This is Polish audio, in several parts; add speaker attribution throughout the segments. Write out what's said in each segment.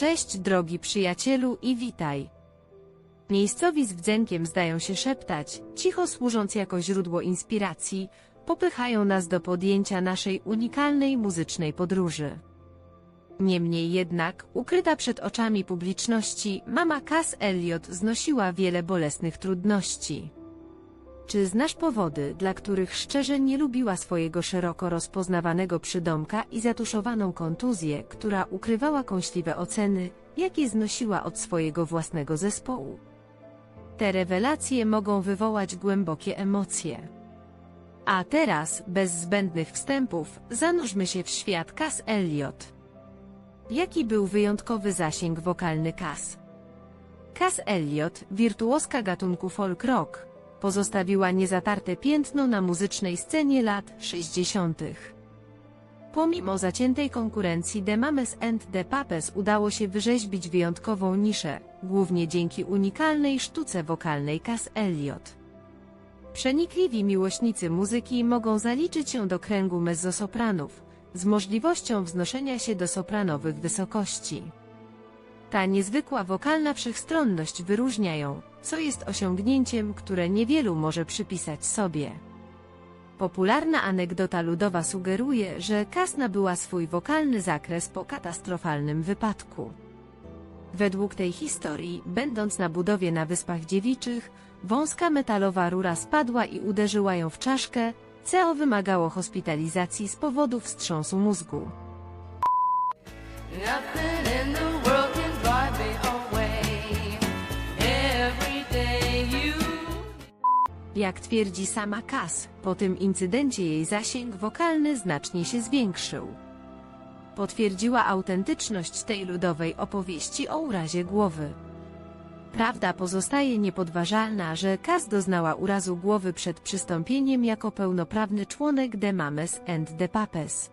Speaker 1: Cześć drogi przyjacielu i witaj. Miejscowi z wdzenkiem zdają się szeptać, cicho służąc jako źródło inspiracji, popychają nas do podjęcia naszej unikalnej muzycznej podróży. Niemniej jednak, ukryta przed oczami publiczności, mama Cass Elliot znosiła wiele bolesnych trudności. Czy znasz powody, dla których szczerze nie lubiła swojego szeroko rozpoznawanego przydomka i zatuszowaną kontuzję, która ukrywała kąśliwe oceny, jakie znosiła od swojego własnego zespołu? Te rewelacje mogą wywołać głębokie emocje. A teraz, bez zbędnych wstępów, zanurzmy się w świat Cass Elliot. Jaki był wyjątkowy zasięg wokalny Cass? Cass Elliot, wirtuoska gatunku folk rock, pozostawiła niezatarte piętno na muzycznej scenie lat 60. Pomimo zaciętej konkurencji The Mames and the Papes udało się wyrzeźbić wyjątkową niszę, głównie dzięki unikalnej sztuce wokalnej Cass Elliot. Przenikliwi miłośnicy muzyki mogą zaliczyć się do kręgu mezzosopranów, z możliwością wznoszenia się do sopranowych wysokości. Ta niezwykła wokalna wszechstronność wyróżnia ją, co jest osiągnięciem, które niewielu może przypisać sobie. Popularna anegdota ludowa sugeruje, że Cass nabyła swój wokalny zakres po katastrofalnym wypadku. Według tej historii, będąc na budowie na Wyspach Dziewiczych, wąska metalowa rura spadła i uderzyła ją w czaszkę, co wymagało hospitalizacji z powodu wstrząsu mózgu.
Speaker 2: Nothing in the
Speaker 1: Jak twierdzi sama Cass, po tym incydencie jej zasięg wokalny znacznie się zwiększył. Potwierdziła autentyczność tej ludowej opowieści o urazie głowy. Prawda pozostaje niepodważalna, że Cass doznała urazu głowy przed przystąpieniem jako pełnoprawny członek The Mames and the Papes.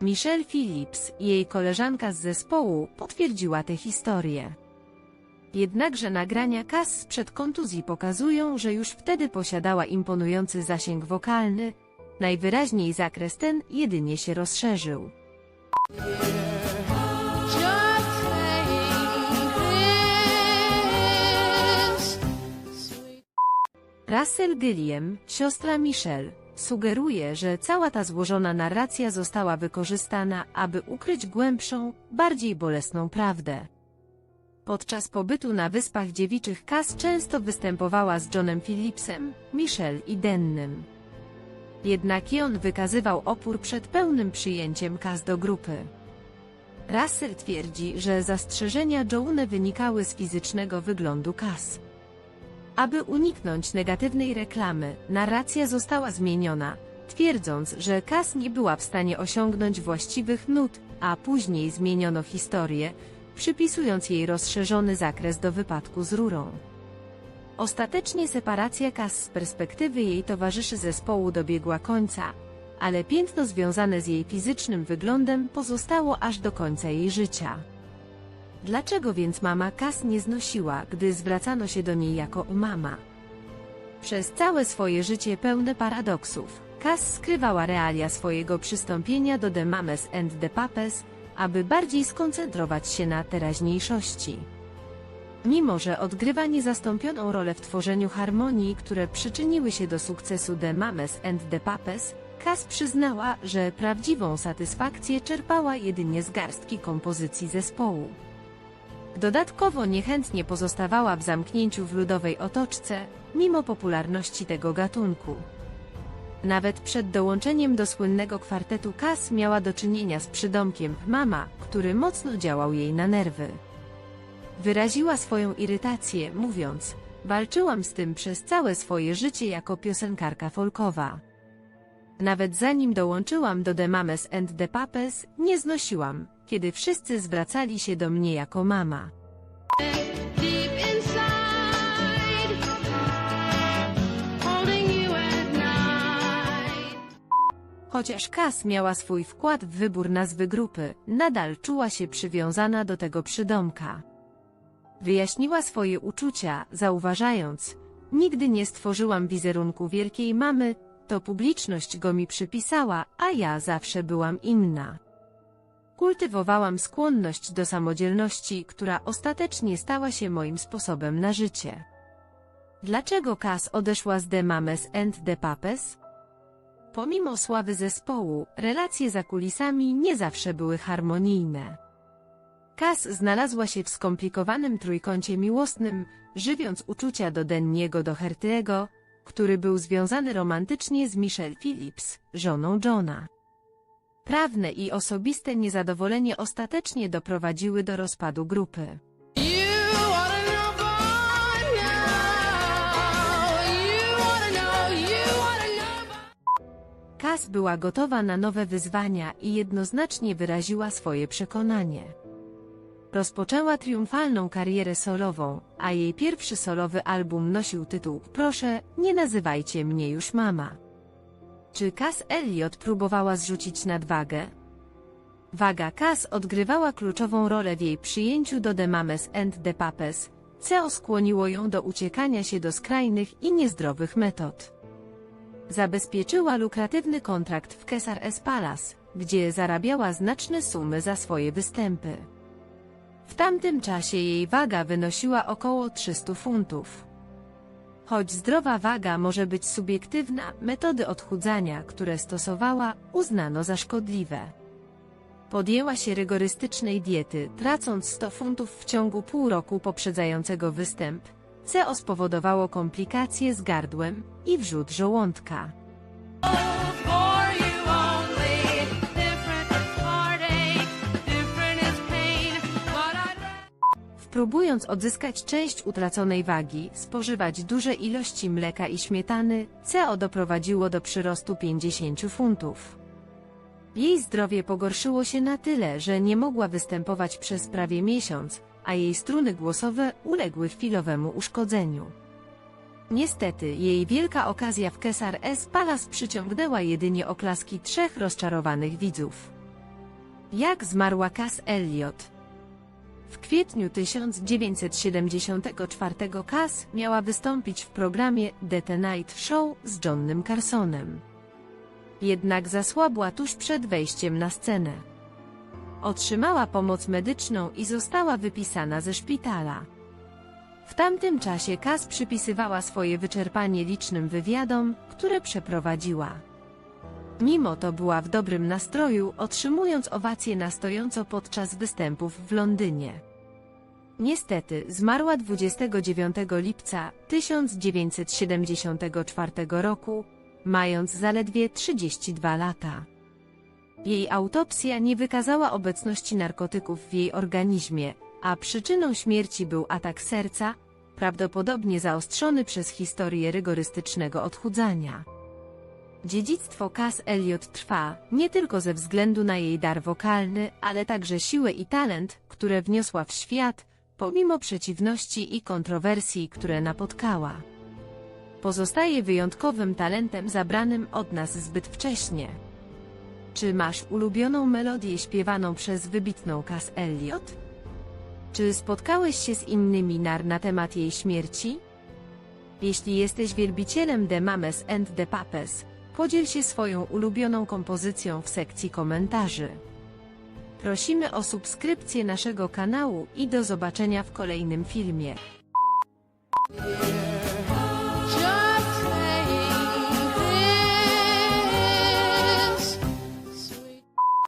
Speaker 1: Michelle Phillips, jej koleżanka z zespołu, potwierdziła tę historię. Jednakże nagrania Cass sprzed kontuzji pokazują, że już wtedy posiadała imponujący zasięg wokalny, najwyraźniej zakres ten jedynie się rozszerzył. Russell Gilliam, siostra Michelle, sugeruje, że cała ta złożona narracja została wykorzystana, aby ukryć głębszą, bardziej bolesną prawdę. Podczas pobytu na Wyspach Dziewiczych Cass często występowała z Johnem Phillipsem, Michelle i Dennym. Jednak i on wykazywał opór przed pełnym przyjęciem Cass do grupy. Russell twierdzi, że zastrzeżenia Joune wynikały z fizycznego wyglądu Cass. Aby uniknąć negatywnej reklamy, narracja została zmieniona, twierdząc, że Cass nie była w stanie osiągnąć właściwych nut, a później zmieniono historię, przypisując jej rozszerzony zakres do wypadku z rurą. Ostatecznie separacja Cass z perspektywy jej towarzyszy zespołu dobiegła końca, ale piętno związane z jej fizycznym wyglądem pozostało aż do końca jej życia. Dlaczego więc mama Cass nie znosiła, gdy zwracano się do niej jako mama? Przez całe swoje życie pełne paradoksów, Cass skrywała realia swojego przystąpienia do The Mames and the Papes, aby bardziej skoncentrować się na teraźniejszości. Mimo, że odgrywa niezastąpioną rolę w tworzeniu harmonii, które przyczyniły się do sukcesu The Mames and the Papes, Cass przyznała, że prawdziwą satysfakcję czerpała jedynie z garstki kompozycji zespołu. Dodatkowo niechętnie pozostawała w zamknięciu w ludowej otoczce, mimo popularności tego gatunku. Nawet przed dołączeniem do słynnego kwartetu Cass miała do czynienia z przydomkiem mama, który mocno działał jej na nerwy. Wyraziła swoją irytację, mówiąc: Walczyłam z tym przez całe swoje życie jako piosenkarka folkowa. Nawet zanim dołączyłam do The Mames and the Papes, nie znosiłam, kiedy wszyscy zwracali się do mnie jako mama. Chociaż Cass miała swój wkład w wybór nazwy grupy, nadal czuła się przywiązana do tego przydomka. Wyjaśniła swoje uczucia, zauważając, nigdy nie stworzyłam wizerunku wielkiej mamy, to publiczność go mi przypisała, a ja zawsze byłam inna. kultywowałam skłonność do samodzielności, która ostatecznie stała się moim sposobem na życie. Dlaczego Cass odeszła z The Mames and the Papes? Pomimo sławy zespołu, relacje za kulisami nie zawsze były harmonijne. Cass znalazła się w skomplikowanym trójkącie miłosnym, żywiąc uczucia do Denniego Doherty'ego, który był związany romantycznie z Michelle Phillips, żoną Johna. Prawne i osobiste niezadowolenie ostatecznie doprowadziły do rozpadu grupy. Cass była gotowa na nowe wyzwania i jednoznacznie wyraziła swoje przekonanie. Rozpoczęła triumfalną karierę solową, a jej pierwszy solowy album nosił tytuł Proszę, nie nazywajcie mnie już mama. Czy Cass Elliot próbowała zrzucić nadwagę? Waga Cass odgrywała kluczową rolę w jej przyjęciu do The Mames and the Papes, co skłoniło ją do uciekania się do skrajnych i niezdrowych metod. Zabezpieczyła lukratywny kontrakt w Kesar S Palace, gdzie zarabiała znaczne sumy za swoje występy. W tamtym czasie jej waga wynosiła około 300 funtów. Choć zdrowa waga może być subiektywna, metody odchudzania, które stosowała, uznano za szkodliwe. Podjęła się rygorystycznej diety, tracąc 100 funtów w ciągu pół roku poprzedzającego występ, co spowodowało komplikacje z gardłem i wrzód żołądka. Próbując odzyskać część utraconej wagi, spożywać duże ilości mleka i śmietany, CO doprowadziło do przyrostu 50 funtów. Jej zdrowie pogorszyło się na tyle, że nie mogła występować przez prawie miesiąc, a jej struny głosowe uległy chwilowemu uszkodzeniu. Niestety, jej wielka okazja w Kesar S Palace przyciągnęła jedynie oklaski trzech rozczarowanych widzów. Jak zmarła Cass Elliot? W kwietniu 1974 Cass miała wystąpić w programie The Tonight Show z Johnnym Carsonem. Jednak zasłabła tuż przed wejściem na scenę. Otrzymała pomoc medyczną i została wypisana ze szpitala. W tamtym czasie Cass przypisywała swoje wyczerpanie licznym wywiadom, które przeprowadziła. Mimo to była w dobrym nastroju, otrzymując owacje na stojąco podczas występów w Londynie. Niestety, zmarła 29 lipca 1974 roku, mając zaledwie 32 lata. Jej autopsja nie wykazała obecności narkotyków w jej organizmie, a przyczyną śmierci był atak serca, prawdopodobnie zaostrzony przez historię rygorystycznego odchudzania. Dziedzictwo Cass Elliot trwa, nie tylko ze względu na jej dar wokalny, ale także siłę i talent, które wniosła w świat, pomimo przeciwności i kontrowersji, które napotkała. Pozostaje wyjątkowym talentem zabranym od nas zbyt wcześnie. Czy masz ulubioną melodię śpiewaną przez wybitną Cass Elliot? Czy spotkałeś się z innymi nar na temat jej śmierci? Jeśli jesteś wielbicielem The Mames and the Papes, podziel się swoją ulubioną kompozycją w sekcji komentarzy. Prosimy o subskrypcję naszego kanału i do zobaczenia w kolejnym filmie.